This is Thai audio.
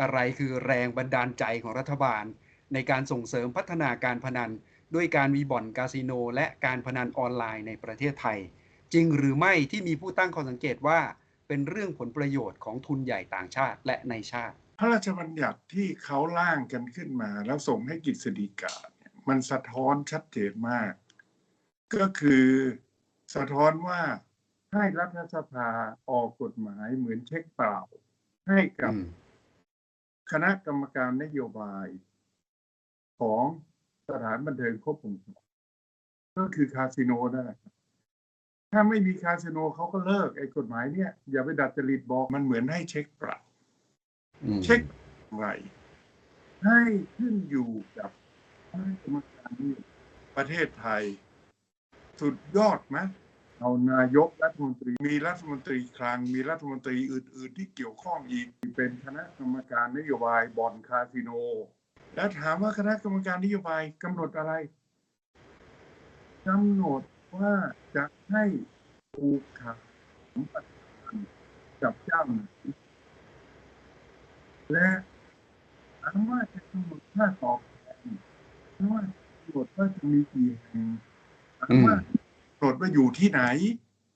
อะไรคือแรงบันดาลใจของรัฐบาล ในการส่งเสริมพัฒนาการพนัน ด้วยการมีบ่อนคาสิโน และการพนันออนไลน์ในประเทศไทย จริงหรือไม่ที่มีผู้ตั้งข้อสังเกตว่าเป็นเรื่องผลประโยชน์ของทุนใหญ่ต่างชาติและในชาติ พระราชบัญญัติที่เขาร่างกันขึ้นมา แล้วส่งให้กฤษฎีกาเนี่ยมันสะท้อนชัดเจนมาก ก็คือสะท้อนว่าให้รัฐสภาออกกฎหมายเหมือนเช็คเปล่า ให้กับอืม คณะกรรมการนโยบายของสถานบันเทิงครบวงจรก็คือคาสิโนนั่นแหละครับถ้าไม่มีคาสิโนเขาก็เลิกไอ้กฎหมายเนี่ยอย่าไปดัดจริตบอกมันเหมือนให้เช็คเปล่าอืมเช็คอะไรให้ขึ้นอยู่กับคณะกรรมการนี่ประเทศไทย สุดยอดไหม เอานายกรัฐมนตรีมีรัฐมนตรีคลังมีรัฐมนตรีอื่น ๆ ที่เกี่ยวข้องอีกเป็นคณะกรรมการนโยบายบ่อนคาสิโน แล้วถามว่าคณะกรรมการนโยบายกำหนดอะไรกำหนดว่าจะให้ผูกขาดสมปทานกับเจ้าหนและถามว่าจะกำหนดค่าตอบแทนถามว่ากำหนดว่าจะมีกี่แห่งถามว่า กรดว่าอยู่ที่ไหน